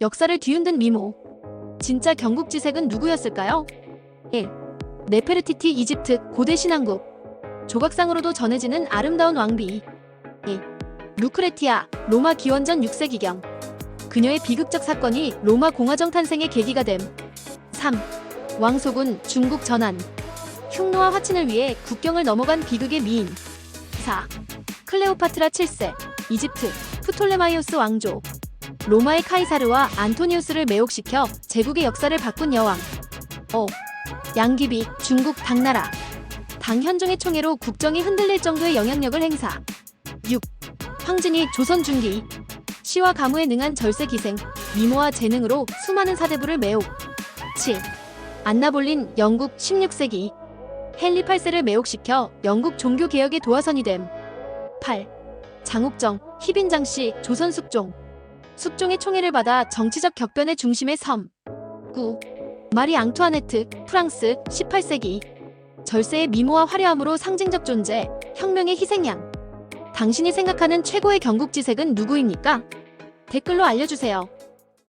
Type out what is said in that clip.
역사를 뒤흔든 미모. 진짜 경국지색은 누구였을까요? 1. 네페르티티 이집트 고대 신왕국. 조각상으로도 전해지는 아름다운 왕비. 2. 루크레티아 로마 기원전 6세기경. 그녀의 비극적 사건이 로마 공화정 탄생의 계기가 됨. 3. 왕소군 중국 전환. 흉노와 화친을 위해 국경을 넘어간 비극의 미인. 4. 클레오파트라 7세. 이집트 프톨레마이오스 왕조. 로마의 카이사르와 안토니우스를 매혹시켜 제국의 역사를 바꾼 여왕. 5. 양귀비 중국 당나라. 당현종의 총애로 국정이 흔들릴 정도의 영향력을 행사. 6. 황진이 조선 중기. 시와 가무에 능한 절세 기생, 미모와 재능으로 수많은 사대부를 매혹. 7. 안나 볼린 영국 16세기. 헨리 8세를 매혹시켜 영국 종교 개혁의 도화선이 됨. 8. 장욱정, 희빈장 씨, 조선 숙종. 숙종의 총애를 받아 정치적 격변의 중심에 섬. 9. 마리 앙투아네트, 프랑스 18세기. 절세의 미모와 화려함으로 상징적 존재, 혁명의 희생양. 당신이 생각하는 최고의 경국지색은 누구입니까? 댓글로 알려주세요.